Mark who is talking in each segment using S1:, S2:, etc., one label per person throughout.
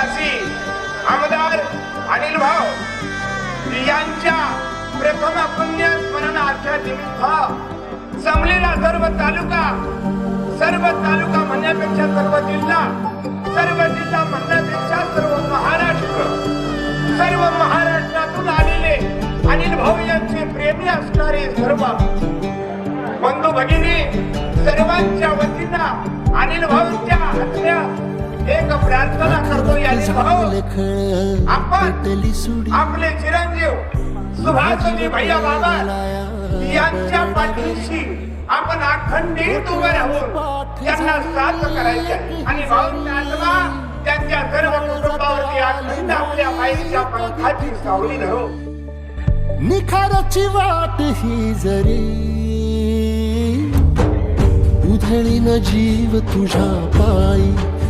S1: निवासी आमदार अनिल भाऊ यांच्या प्रथम पुण्य स्मरणार्थ निमित्त जमलेला सर्व तालुका सर्व तालुका म्हणण्यापेक्षा सर्व जिल्हा सर्व जिल्हा म्हणण्यापेक्षा सर्व महाराष्ट्र सर्व महाराष्ट्रातून आलेले अनिल भाऊ यांचे प्रेमी असणारे सर्व बंधू भगिनी सर्वांच्या वतीनं अनिल भाऊंच्या हत्या एक प्रार्थना करतो या भाऊ आपण आपले चिरंजीव सुभाषजी भैया बाबा यांच्या पाठीशी आपण अखंडित उभे राहून त्यांना साथ करायचे. आणि आत्मा त्यांच्या सर्व कुटुंबावरती अखंड आपल्या बाईच्या पंखाची सावली धरो.
S2: निखाराची वाट ही जरी. उधळीन जीव तुझ्या पायी.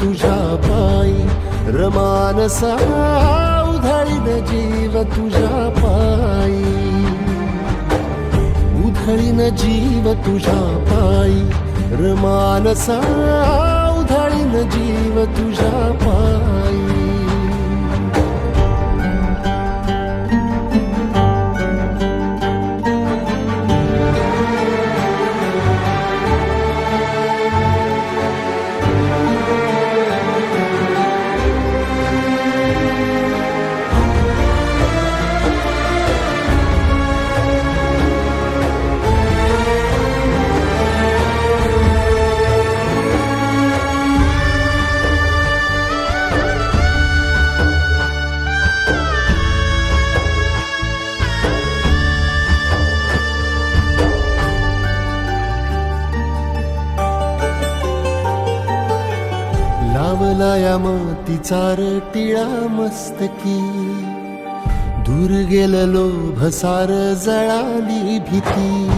S2: तुझ्या पायी रमानसा उधळीन जीव तुझ्या पायी. उधळीन जीव तुझ्या पायी रमानसा उधळीन जीव तुझ्या या मातीचा टिळा मस्तकी दूर गेललो भसार जळाली भीती.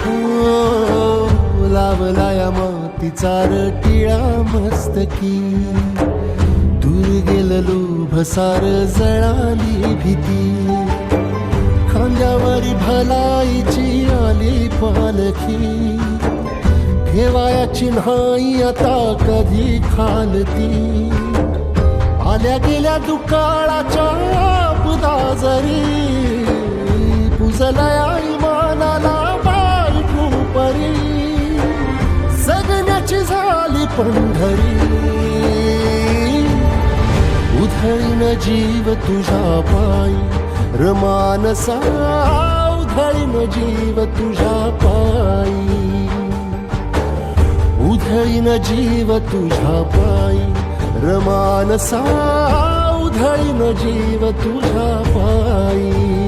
S2: हो, लावला या मातीचा टिळा मस्तकी दूर गेललो भसार जळाली भीती. खांद्यावर भलाईची आली पालखी. ठेवायाची नाही आता कधी खालती आल्या गेल्या दुकाळाच्या पुदा जरी. पुजलया इमानाला बायकू परी जगण्याची झाली पंढरी. उधळीन जीव तुझ्या पायी. रमानसा उधळीन जीव तुझ्या पायी. उधळीन जीव तुझ्या पायी रमानसा उधळीन जीव तुझ्या पायी